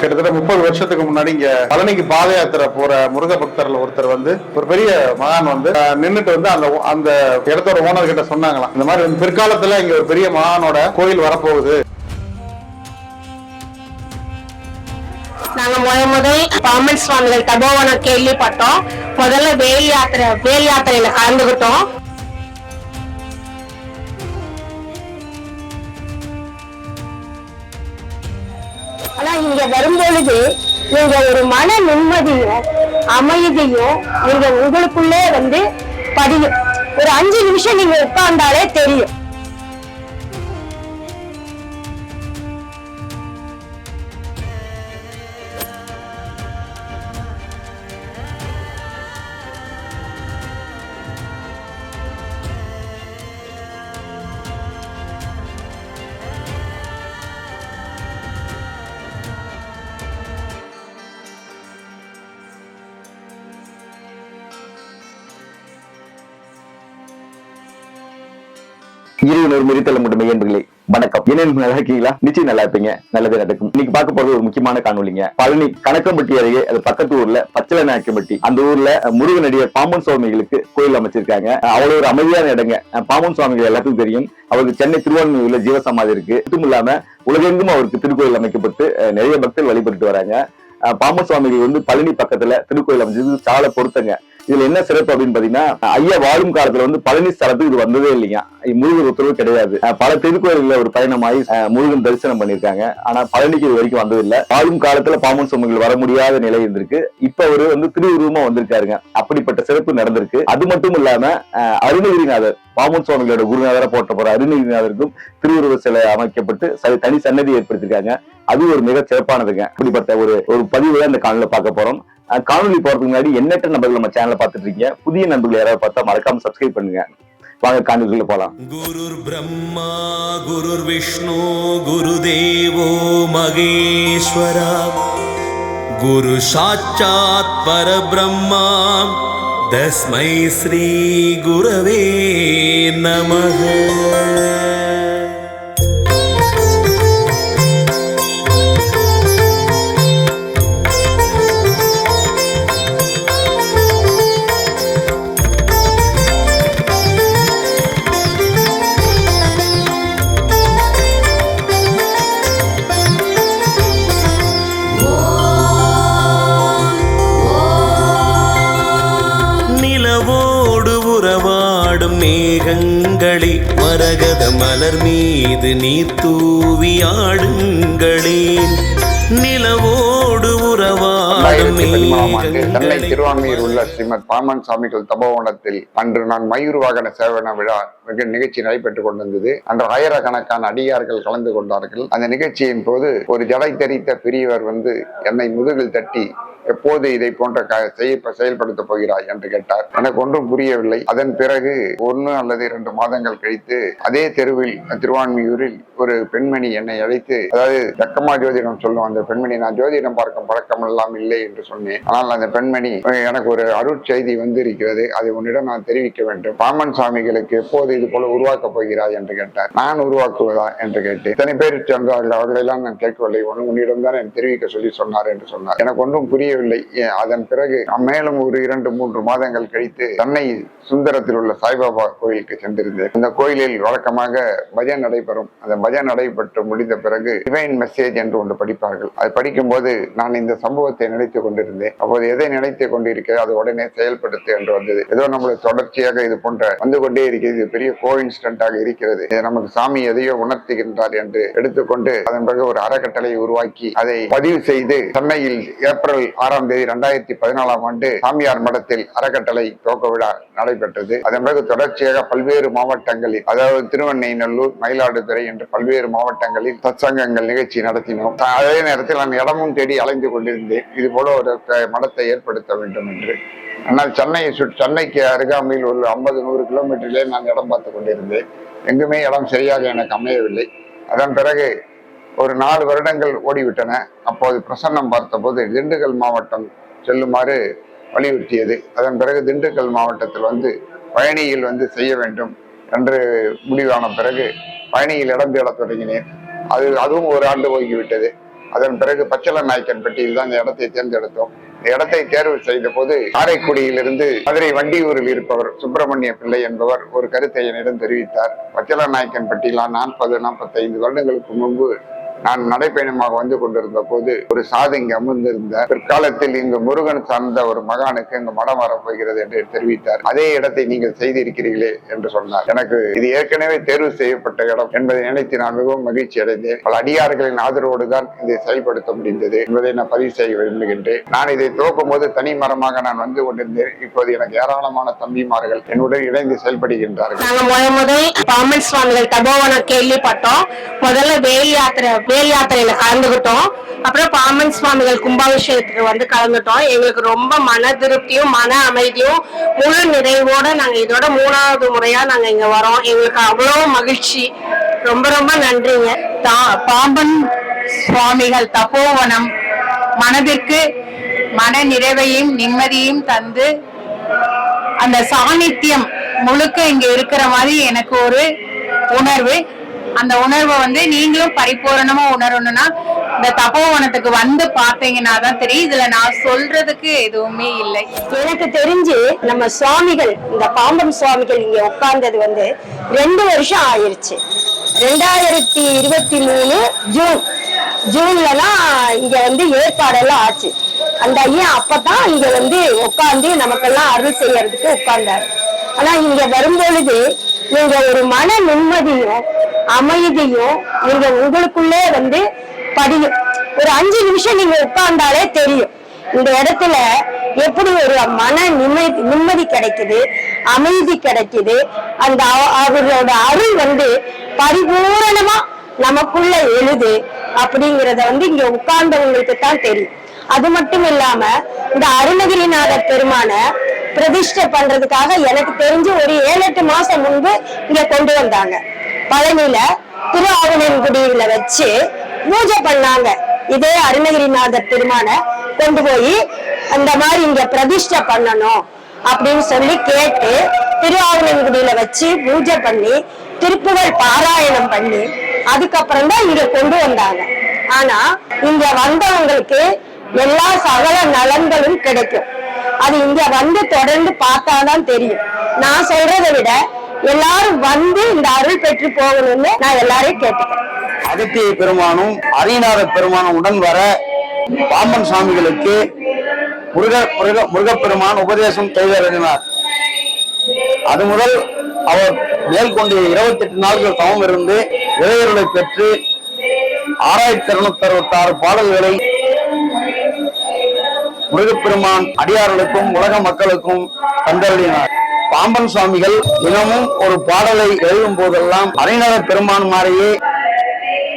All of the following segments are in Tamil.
கிட்டத்தட்ட முப்பது வருஷத்துக்கு முன்னாடி இங்க பழனிக்கு பாத யாத்திரை போற முருக பக்தர்ல ஒருத்தர் வந்து ஒரு பெரிய மகான் வந்து நின்றுட்டு நின்னுட்டு வந்து அந்த அந்த இடத்தோட ஓனர் கிட்ட சொன்னாங்களாம். இந்த மாதிரி வந்து பிற்காலத்துல இங்க ஒரு பெரிய மகானோட கோயில் வரப்போகுது. நாங்க முத முதல் பாமன் சுவாமிகள் தபோவனம் கேள்விப்பட்டோம். முதல்ல வேல் யாத்திரை வேல் யாத்திரையில கலந்துகிட்டோம். இங்க வரும்பொழுது நீங்க ஒரு மன நிம்மதியும் அமைதியும் நீங்க உங்களுக்குள்ளே வந்து பதியும். ஒரு அஞ்சு நிமிஷம் நீங்க உட்கார்ந்தாலே தெரியும். இறைவன் ஒரு மிரித்தல மட்டுமே என்பர்களே வணக்கம். என்ன நல்லா இருக்கீங்களா? நிச்சயம் நல்லா இருப்பீங்க. நல்லதே நடக்கும். இன்னைக்கு பார்க்க போறது ஒரு முக்கியமான காணொலிங்க பழனி கணக்கம்பட்டி அருகே அது பக்கத்து ஊர்ல பச்சளை நாயக்கம்பட்டி அந்த ஊர்ல முருகன் அடிய பாம்பன் சுவாமிகளுக்கு கோயில் அமைச்சிருக்காங்க. அவ்வளவு ஒரு அமைதியான இடங்க. பாம்பன் சுவாமிகள் எல்லாத்துக்கும் தெரியும். அவருக்கு சென்னை திருவான்மையூர்ல ஜீவசமாதி இருக்கு. மட்டும் இல்லாம உலகெங்கும் அவருக்கு திருக்கோயில் அமைக்கப்பட்டு நிறைய பக்தர்கள் வழிபட்டு வராங்க. பாம்பன் சுவாமிகள் வந்து பழனி பக்கத்துல திருக்கோயில் அமைச்சது. சாலை பொருத்தங்க. இதுல என்ன சிறப்பு அப்படின்னு பாத்தீங்கன்னா ஐயா வாழும் காலத்துல வந்து பழனி ஸ்தலத்துக்கு இது வந்ததே இல்லைங்க. முருகர் உத்தரவு கிடையாது. பல திருக்கோயில்ல ஒரு பயணமாயி முருகன் தரிசனம் பண்ணிருக்காங்க ஆனா பழனிக்கு இது வரைக்கும் வந்ததில்லை வாழும் காலத்துல பாமன் சுவாமிகள் வர முடியாத நிலை இருந்திருக்கு. இப்ப அவரு வந்து திருவுருவமா வந்திருக்காருங்க. அப்படிப்பட்ட சிறப்பு நடந்திருக்கு. அது மட்டும் இல்லாம அருணகிரிநாதர் பாமன் சுவாமிகளோட குருநாதரை போட்ட போற அருணகிரிநாதருக்கும் திருவுருவ சிலை அமைக்கப்பட்டு ச- தனி சன்னதி ஏற்படுத்திருக்காங்க அது ஒரு மிக சிறப்பானதுங்க. அப்படிப்பட்ட ஒரு ஒரு பதிவு தான் இந்த பார்க்க போறோம். காணொலி போறதுக்கு முன்னாடி என்னட்ட நபர்கள் நம்ம சேனலை பாத்துட்டு இருக்கீங்க புதிய நண்பர்கள் யாராவது பார்த்தா மறக்காம சப்ஸ்கிரைப் பண்ணுங்க. வாங்க காணொலிக்குள்ள போலாம். குரு பிரம்மா குரு விஷ்ணு குரு தேவோ மகேஸ்வரா. குரு சாட்சாத் பரபிரம்மா தஸ்மை ஸ்ரீ குருவே நமக. மேகங்களே மரகத மலர் மீது நீர் தூவி ஆடுங்களே நிலவோடு சென்னை திருவான்மையில் உள்ள ஸ்ரீமத் பாமன் சாமிகள் தபோவனத்தில் அன்று நான் மயூர் வாகன சேவன விழா மிக நிகழ்ச்சி நடைபெற்றுக் கொண்டிருந்தது. அன்று ஆயிரக்கணக்கான அடியார்கள் கலந்து கொண்டார்கள். அந்த நிகழ்ச்சியின் போது ஒரு ஜடை தெரித்த பெரியவர் வந்து என்னை முதுகில் தட்டி எப்போது இதை போன்ற செயல்படுத்த போகிறாய் என்று கேட்டார். எனக்கு ஒன்றும் புரியவில்லை. அதன் பிறகு ஒன்று அல்லது இரண்டு மாதங்கள் கழித்து அதே தெருவில் திருவான்மியூரில் ஒரு பெண்மணி என்னை அழைத்து அதாவது தக்கம்மா ஜோதிடம் சொல்லும் அந்த பெண்மணி நான் ஜோதிடம் பார்க்கும் பழக்கம் எல்லாம் இல்லை என்று சொன்னேன். ஆனால் அந்த பெண்மணி எனக்கு ஒரு அருட்செய்தி வந்து இருக்கிறது அதை உன்னிடம் நான் தெரிவிக்க வேண்டும். பாமன் சாமிகளுக்கு எப்போது இது போல உருவாக்கப் போகிறாய் என்று கேட்டார். நான் உருவாக்குவதா என்று கேட்டு இத்தனை பேர் சென்றார்கள். அவர்களெல்லாம் நான் கேட்கவில்லை. ஒன்று உன்னிடம் தான் எனக்கு தெரிவிக்க சொல்லி சொன்னார் என்று சொன்னார். எனக்கு ஒன்றும் புரிய முடியவில்லை அதன் பிறகு மேலும் ஒரு இரண்டு மூன்று மாதங்கள் கழித்து சென்னை சுந்தரத்தில் உள்ள சாய்பாபா கோயிலுக்கு சென்றிருந்தேன். இந்த கோயிலில் வழக்கமாக பஜன் நடைபெறும். அந்த பஜன் நடைபெற்று முடிந்த பிறகு டிவைன் மெசேஜ் என்று ஒன்று படிப்பார்கள். அது படிக்கும்போது நான் இந்த சம்பவத்தை நினைத்துக் கொண்டிருந்தேன். அப்போது எதை நினைத்துக் கொண்டிருக்கிறது அது உடனே செயல்படுத்து என்று வந்தது. ஏதோ நம்மளுக்கு தொடர்ச்சியாக இது போன்ற வந்து கொண்டே இருக்கிறது. இது பெரிய கோ இன்சிடென்டாக இருக்கிறது. இது நமக்கு சாமி எதையோ உணர்த்துகின்றார் என்று எடுத்துக்கொண்டு அதன் பிறகு ஒரு அறக்கட்டளை உருவாக்கி அதை பதிவு செய்து சென்னையில் ஏப்ரல் ஆறாம் தேதி இரண்டாயிரத்தி பதினாலாம் ஆண்டு சாமியார் மடத்தில் அறக்கட்டளை துவக்க விழா நடைபெற்றது. அதன் பிறகு தொடர்ச்சியாக பல்வேறு மாவட்டங்களில் அதாவது திருவண்ணைநல்லூர் மயிலாடுதுறை என்று பல்வேறு மாவட்டங்களில் சத்சங்கங்கள் நிகழ்ச்சி நடத்தினோம். அதே நேரத்தில் நான் இடமும் தேடி அலைந்து கொண்டிருந்தேன். இது போல ஒரு மடத்தை ஏற்படுத்த வேண்டும் என்று. ஆனால் சென்னையை சுட் சென்னைக்கு அருகாமையில் உள்ள ஐம்பது நூறு கிலோமீட்டரிலே நான் இடம் பார்த்து கொண்டிருந்தேன். எங்குமே இடம் சரியாக எனக்கு அமையவில்லை. அதன் பிறகு ஒரு நாலு வருடங்கள் ஓடிவிட்டன. அப்போது பிரசன்னம் பார்த்தபோது திண்டுக்கல் மாவட்டம் செல்லுமாறு வலியுறுத்தியது. அதன் பிறகு திண்டுக்கல் மாவட்டத்தில் வந்து பயணியில் வந்து செய்ய வேண்டும் என்று முடிவான பிறகு பயணியில் இடம் தேடத் தொடங்கினேன். அது அதுவும் ஒரு ஆண்டு போய்விட்டது. அதன் பிறகு பச்சள நாயக்கன் தான் இந்த இடத்தை தேர்ந்தெடுத்தோம். இந்த இடத்தை தேர்வு செய்த போது காரைக்குடியிலிருந்து மதுரை வண்டியூரில் இருப்பவர் சுப்பிரமணிய பிள்ளை என்பவர் ஒரு கருத்தை என்னிடம் தெரிவித்தார். பச்சள நாயக்கன் பெட்டியில் நாற்பது நாற்பத்தைந்து வருடங்களுக்கு முன்பு நான் நடைப்பயணமாக வந்து கொண்டிருந்த போது ஒரு சாதி இங்கு அமர்ந்திருந்த பிற்காலத்தில் இங்கு முருகன் சார்ந்த ஒரு மகானுக்கு இங்கு மடம் வரப்போகிறது என்று தெரிவித்தார். அதே இடத்தை நீங்கள் செய்திருக்கிறீர்களே என்று சொன்னார். எனக்கு இது ஏற்கனவே தேர்வு செய்யப்பட்ட இடம் என்பதை நினைத்து நான் மிகவும் மகிழ்ச்சி அடைந்தேன். பல அடியார்களின் ஆதரவோடு தான் இதை செயல்படுத்த முடிந்தது என்பதை நான் பதிவு செய்ய விரும்புகின்றேன். நான் இதை துவக்கும் போது தனி மரமாக நான் வந்து கொண்டிருந்தேன். இப்போது எனக்கு ஏராளமான தம்பிமார்கள் என்னுடன் இணைந்து செயல்படுகின்றார்கள். நாங்க முத முதல் பாமன் சுவாமிகள் தபோவனம் கேள்விப்பட்டோம். முதல்ல வேல் யாத்திரை தேர் யாத்திரையில கலந்துகிட்டோம். அப்புறம் பாமன் சுவாமிகள் கும்பாபிஷேகத்துக்கு வந்து கலந்துட்டோம். எங்களுக்கு ரொம்ப மன திருப்தியும் மன அமைதியும் முழு நிறைவோட நாங்க இதோட மூணாவது முறையா நாங்க இங்க வரோம். எங்களுக்கு அவ்வளவு மகிழ்ச்சி. ரொம்ப ரொம்ப நன்றிங்க. தா- பாம்பன் சுவாமிகள் தபோவனம் மனதிற்கு மன நிறைவையும் நிம்மதியும் தந்து அந்த சாநித்தியம் முழுக்க இங்க இருக்கிற மாதிரி எனக்கு ஒரு உணர்வு. அந்த உணர்வை வந்து நீங்களும் பரிபூரணமா உணரணும்னா இந்த தபோவனத்துக்கு வந்து பாத்தீங்கன்னா தான் தெரியும். இதுல நான் சொல்றதுக்கு எதுவுமே இல்லை. எனக்கு தெரிஞ்சு நம்ம சுவாமிகள் இந்த பாம்பம் சுவாமிகள் இங்க உட்கார்ந்தது வந்து ரெண்டு வருஷம் ஆயிருச்சு. ரெண்டாயிரத்தி இருபத்தி மூணு ஜூன். ஜூன்லலாம் இங்க வந்து ஏற்பாடெல்லாம் ஆச்சு. அந்த ஐயா அப்பதான் இங்க வந்து உட்காந்து நமக்கெல்லாம் அருள் செய்யறதுக்கு உட்கார்ந்தாரு. ஆனா இங்க வரும்பொழுது நீங்க ஒரு மன நிம்மதியும் அமைதியும் நீங்க உங்களுக்குள்ளே வந்து படியும் ஒரு அஞ்சு நிமிஷம் நீங்க உட்கார்ந்தாலே தெரியும். இந்த இடத்துல எப்படி ஒரு மன நிம்மதி நிம்மதி கிடைக்குது அமைதி கிடைக்குது அந்த அவ- அவரோட அருள் வந்து பரிபூரணமா நமக்குள்ள எழுது அப்படிங்கறத வந்து இங்க உட்கார்ந்தவங்களுக்கு தான் தெரியும். அது மட்டும் இல்லாம இந்த அருணகிரிநாதர் பெருமான பிரதிஷ்டை பண்றதுக்காக எனக்கு தெரிஞ்சு ஒரு ஏழு எட்டு மாசம் முன்பு இங்க கொண்டு வந்தாங்க. பழனியில திரு ஆவணங்குடியில வச்சு பூஜை பண்ணாங்க. இதே அருணகிரிநாதர் பெருமான கொண்டு போய் அந்த மாதிரி இங்க பிரதிஷ்டை பண்ணணும் அப்படின்னு சொல்லி கேட்டு திருவாவூரங்குடியில வச்சு பூஜை பண்ணி திருப்புகழ் பாராயணம் பண்ணி அதுக்கப்புறம் தான் இங்க கொண்டு வந்தாங்க. ஆனா இங்க வந்தவங்களுக்கு எல்லா சகல நலன்களும் கிடைக்கும். அது இங்க வந்து தொடர்ந்து பார்த்தாதான் தெரியும். நான் சொல்றதை விட எல்லாரும் வந்து இந்த அருள் பெற்று போகணும்னு நான் எல்லாரையும் கேட்டுக்கிறேன். அகத்திய பெருமானும் அரியநாத பெருமானும் உடன் வர பாம்பன் சாமிகளுக்கு முருக முருக முருகப்பெருமான் உபதேசம் செய்தருளினார். அது முதல் அவர் மேற்கொண்டு இருபத்தி எட்டு நாட்கள் தவம் இருந்து இளையர்களை பெற்று ஆறாயிரத்தி இருநூத்தி அறுபத்தி ஆறு பாடல்களை முருகப்பெருமான் அடியார்களுக்கும் உலக மக்களுக்கும் தந்தருளினார். பாம்பன் சுவாமிகள் தினமும் ஒரு பாடலை எழுதும் போதெல்லாம் அரிநர பெருமான் மாதிரியே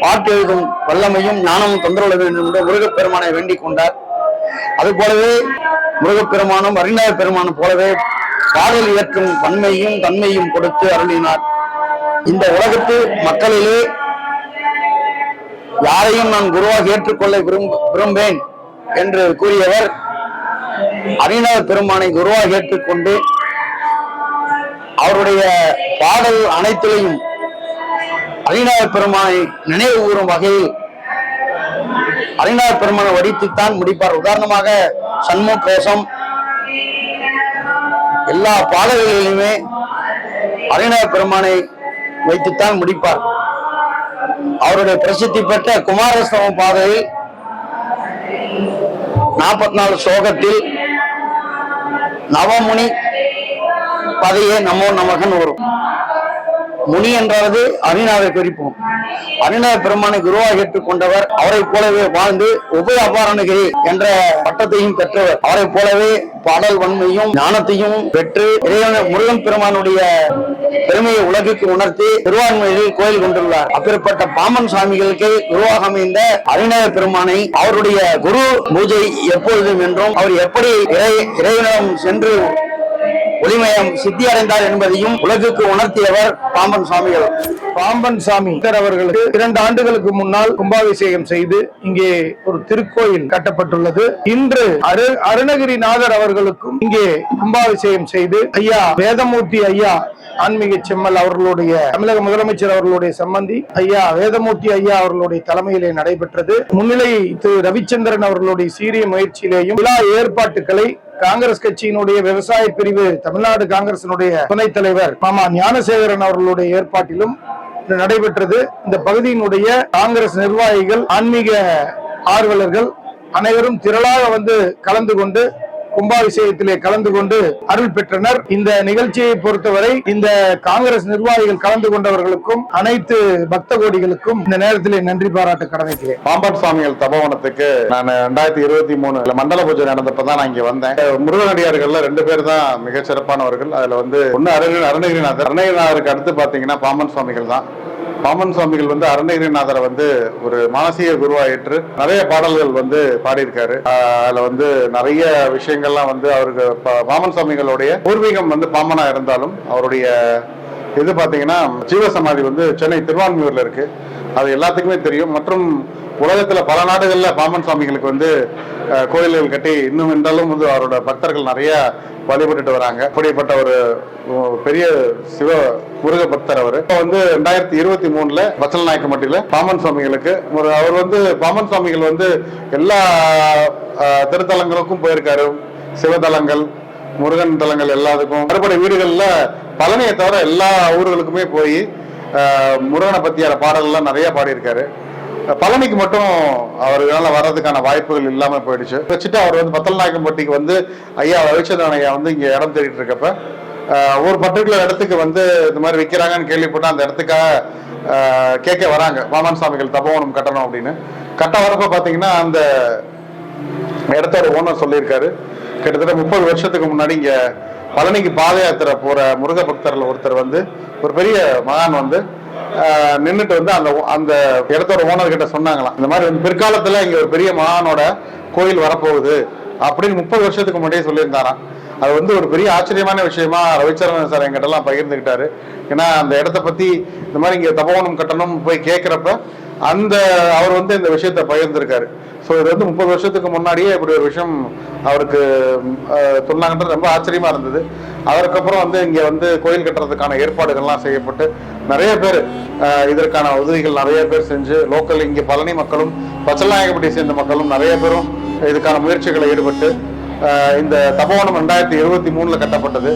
பாட்டு எழுதும் வல்லமையும் ஞானமும் தொந்தரவு வேண்டும் என்று முருகப்பெருமானை வேண்டிக் கொண்டார். அது போலவே முருகப்பெருமானும் அறிஞர் பெருமானும் போலவே பாடல் இயற்றும் தன்மையும் தன்மையும் கொடுத்து அருளினார். இந்த உலகத்து மக்களிலே யாரையும் நான் குருவாக ஏற்றுக்கொள்ள விரும்ப விரும்பேன் என்று கூறியவர் அறிஞர் பெருமானை குருவாக ஏற்றுக்கொண்டு அவருடைய பாடல் அனைத்திலையும் அறிஞர் பெருமானை நினைவு கூறும் வகையில் அறிஞர் பெருமானை வடித்துத்தான் முடிப்பார். உதாரணமாக சண்முக கோஷம் எல்லா பாடல்களிலுமே அறிஞர் பெருமானை வைத்துத்தான் முடிப்பார். அவருடைய பிரசித்தி பெற்ற குமாரஸ்தவம் பாதையில் நாற்பத்தி நாலு ஸ்லோகத்தில் நவமுனி பதையே நமோ நமகன் வரும். முனி என்றாவது அரிநாதை குறிப்போம். அரிநாத பெருமானை குருவாக ஏற்றுக்கொண்டவர் அவரை போலவே வாழ்ந்து உபய அபாரணகிரி என்ற பட்டத்தையும் பெற்றவர். அவரை போலவே பாடல் வன்மையும் ஞானத்தையும் பெற்று இறைவன முருகன் பெருமானுடைய பெருமையை உலகுக்கு உணர்த்தி திருவான்மையில் கோயில் கொண்டுள்ளார். அப்பேற்பட்ட பாமன் சுவாமிகளுக்கு குருவாக அமைந்த அரிநாத பெருமானை அவருடைய குரு பூஜை எப்பொழுதும் என்றும் அவர் எப்படி இறை இறைவனிடம் சென்று ஒளிமயம் சித்தி அடைந்தார் என்பதையும் உலகுக்கு உணர்த்தியவர் பாம்பன் சுவாமிகள் பாம்பன் சாமி அவர்களுக்கு இரண்டு ஆண்டுகளுக்கு முன்னால் கும்பாபிஷேகம் செய்து இங்கே ஒரு திருக்கோயில் கட்டப்பட்டுள்ளது. இன்று அரு அருணகிரிநாதர் அவர்களுக்கும் இங்கே கும்பாபிஷேகம் செய்து ஐயா வேதமூர்த்தி ஐயா ஆன்மீக செம்மல் அவர்களுடைய தமிழக முதலமைச்சர் அவர்களுடைய சம்பந்தி ஐயா வேதமூர்த்தி ஐயா அவர்களுடைய தலைமையிலே நடைபெற்றது. முன்னிலை திரு ரவிச்சந்திரன் அவர்களுடைய சீரிய முயற்சியிலேயும் விழா ஏற்பாட்டுகளை காங்கிரஸ் கட்சியினுடைய விவசாய பிரிவு தமிழ்நாடு காங்கிரசினுடைய துணைத் தலைவர் மாமா ஞானசேகரன் அவர்களுடைய ஏற்பாட்டிலும் நடைபெற்றது. இந்த பகுதியினுடைய காங்கிரஸ் நிர்வாகிகள் ஆன்மீக ஆர்வலர்கள் அனைவரும் திரளாக வந்து கலந்து கொண்டு கும்பாபிஷேகத்திலே கலந்து கொண்டு அருள் பெற்றனர். இந்த நிகழ்ச்சியை பொறுத்தவரை இந்த காங்கிரஸ் நிர்வாகிகள் கலந்து கொண்டவர்களுக்கும் அனைத்து பக்த கோடிகளுக்கும் இந்த நேரத்திலே நன்றி பாராட்டு கடமைக்கிறேன். பாம்பன் சுவாமிகள் தபவனத்துக்கு நான் ரெண்டாயிரத்தி இருபத்தி மூணுல மண்டல பூஜை நடந்தப்பதான் நான் இங்க வந்தேன். முருகனடியார்கள்ல ரெண்டு பேர் தான் மிக சிறப்பானவர்கள் அதுல வந்து ஒன்னு அருணகிரிநாதர். அருணகிரிநாதருக்கு அடுத்து பாத்தீங்கன்னா பாம்பன் சுவாமிகள் தான். பாமன் சுவாமிகள் வந்து அருணகிரிநாதரை வந்து ஒரு மானசீக குருவாயிற்று. நிறைய பாடல்கள் வந்து பாடியிருக்காரு. அதுல வந்து நிறைய விஷயங்கள்லாம் வந்து அவருக்கு பாமன் சுவாமிகளுடைய பூர்வீகம் வந்து பாமனா இருந்தாலும் அவருடைய இது பாத்தீங்கன்னா ஜீவசமாதி வந்து சென்னை திருவான்மியூர்ல இருக்கு. அது எல்லாத்துக்குமே தெரியும். மற்றும் உலகத்துல பல நாடுகள்ல பாமன் சுவாமிகளுக்கு வந்து கோயில்கள் கட்டி இன்னும் இருந்தாலும் வந்து அவரோட பக்தர்கள் நிறைய வழிபட்டுட்டு வராங்க. அப்படிப்பட்ட ஒரு பெரிய சிவ முருக பக்தர் அவர். இப்போ வந்து ரெண்டாயிரத்தி இருபத்தி மூணுல வச்சல் நாயக்கம்பட்டியில பாமன் சுவாமிகளுக்கு ஒரு அவர் வந்து பாமன் சுவாமிகள் வந்து எல்லா திருத்தலங்களுக்கும் போயிருக்காரு. சிவதலங்கள் முருகன் தலங்கள் எல்லாத்துக்கும். மறுபடி வீடுகள்ல பழனியை தவிர எல்லா ஊர்களுக்குமே போய் முருகனை பத்தியான பாடல்கள்லாம் நிறைய பாடியிருக்காரு. பழனிக்கு மட்டும் அவர்களால் வர்றதுக்கான வாய்ப்புகள் இல்லாமல் போயிடுச்சு. வச்சுட்டு அவர் வந்து பத்தல்நாயக்கம்பட்டிக்கு வந்து ஐயா ரவிச்சந்திரன் ஐயா வந்து இங்கே இடம் தேடிட்டு இருக்கப்ப ஒரு பர்டிகுலர் இடத்துக்கு வந்து இந்த மாதிரி விற்கிறாங்கன்னு கேள்விப்பட்டு அந்த இடத்துக்காக கேட்க வராங்க. வாமன் சாமிகள் தபோவனம் கட்டணும் அப்படின்னு. கட்ட வரப்ப பார்த்தீங்கன்னா அந்த இடத்தோட ஓனர் சொல்லியிருக்காரு. கிட்டத்தட்ட முப்பது வருஷத்துக்கு முன்னாடி இங்கே பழனிக்கு பாத யாத்திரை போகிற முருக பக்தரில் ஒருத்தர் வந்து ஒரு பெரிய மகான் வந்து நின்றுட்டு நின்னுட்டு வந்து அந்த அந்த இடத்தோட ஓனர் கிட்ட சொன்னாங்களாம். இந்த மாதிரி வந்து பிற்காலத்துல இங்க ஒரு பெரிய மகானோட கோயில் வரப்போகுது அப்படின்னு முப்பது வருஷத்துக்கு முன்னாடியே சொல்லியிருந்தாராம். அது வந்து ஒரு பெரிய ஆச்சரியமான விஷயமா ரவிச்சரணன் சார் எங்கிட்டலாம் பகிர்ந்துக்கிட்டாரு ஏன்னா அந்த இடத்த பத்தி இந்த மாதிரி இங்க தபோவனம் கட்டணும் போய் கேட்குறப்ப அந்த அவர் வந்து இந்த விஷயத்த பகிர்ந்திருக்காரு. ஸோ இது வந்து முப்பது வருஷத்துக்கு முன்னாடியே இப்படி ஒரு விஷயம் அவருக்கு சொன்னாங்கன்றது ரொம்ப ஆச்சரியமா இருந்தது. அதற்கப்புறம் வந்து இங்கே வந்து கோயில் கட்டுறதுக்கான ஏற்பாடுகள்லாம் செய்யப்பட்டு நிறைய பேர் இதற்கான உதவிகள் நிறைய பேர் செஞ்சு லோக்கல் இங்கே பழனி மக்களும் பச்சலாயகப்பட்டியை சேர்ந்த மக்களும் நிறைய பேரும் இதுக்கான முயற்சிகளை ஈடுபட்டு இந்த தபோவனம் ரெண்டாயிரத்தி இருபத்தி மூணில் கட்டப்பட்டது.